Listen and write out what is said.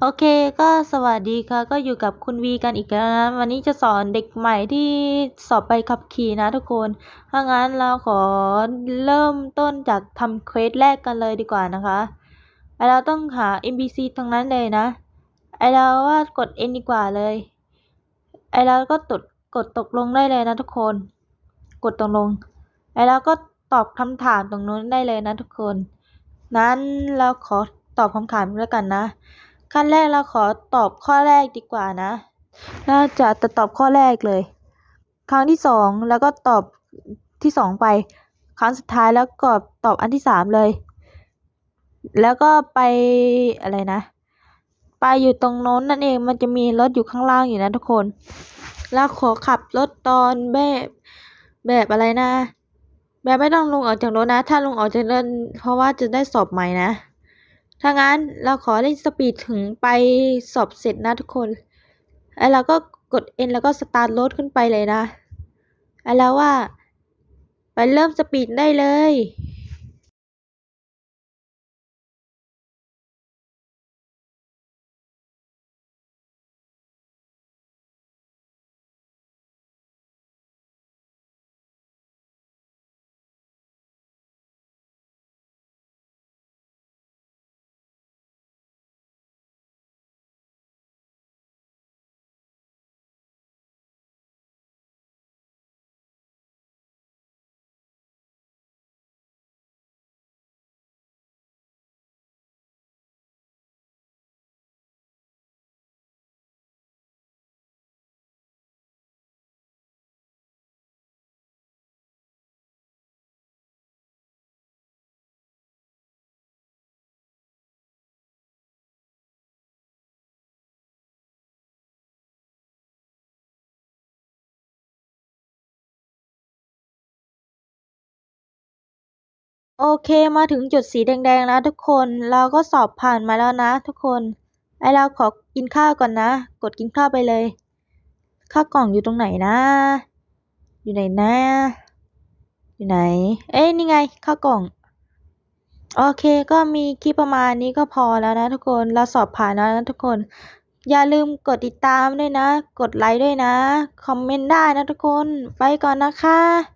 โอเคก็สวัสดีค่ะ ก็อยู่กับคุณวีกันอีกแล้วนะวันนี้จะสอนเด็กใหม่ที่สอบใบขับขี่นะทุกคนถ้างั้นเราขอเริ่มต้นจากทำเควสแรกกันเลยดีกว่านะคะไอเราต้องหา NPC ทั้งนั้นเลยนะ ไอเราว่ากด N ดีกว่าเลย ไอเราก็ตดกดตกลงได้เลยนะทุกคน กดตกลง ไอเราก็ตอบคำถามตรงนู้นได้เลยนะทุกคน นั้นเราขอตอบคำถามแล้วกันนะ ขั้นแรกเราขอตอบข้อแรกดีกว่านะน่าจะจะตอบข้อแรกเลย ครั้งที่สองแล้วก็ตอบที่สองไป ครั้งสุดท้ายแล้วก็ตอบอันที่สามเลย แล้วก็ไปอะไรนะ ไปอยู่ตรงโน้นนั่นเองมันจะมีรถอยู่ข้างล่างอยู่นะทุกคนแล้วขอขับรถตอนแบบแบบอะไรนะ แบบไม่ต้องลงออกจากรถนะ ถ้าลงออกจากรถเพราะว่าจะได้สอบใหม่นะ ถ้างั้นเราขอเล่นสปีดถึงไปสอบเสร็จนะทุกคนไอ้เราก็กด N แล้วก็สตาร์ทรถขึ้นไปเลยนะไอ้แล้วว่า ไปเริ่มสปีดได้เลย โอเคมาถึงจุดสีแดงๆแล้วทุกคน เราก็สอบผ่านมาแล้วนะทุกคน ไอเราขอกินข้าวก่อนนะ กดกินข้าวไปเลย ข้าวกล่องอยู่ตรงไหนนะ อยู่ไหนนะ อยู่ไหน เอ้ยนี่ไงข้าวกล่อง โอเคก็มีคลิปประมาณนี้ก็พอแล้วนะทุกคน เราสอบผ่านแล้วนะทุกคน อย่าลืมกดติดตามด้วยนะ กดไลค์ด้วยนะ คอมเมนต์ได้นะทุกคน ไปก่อนนะคะ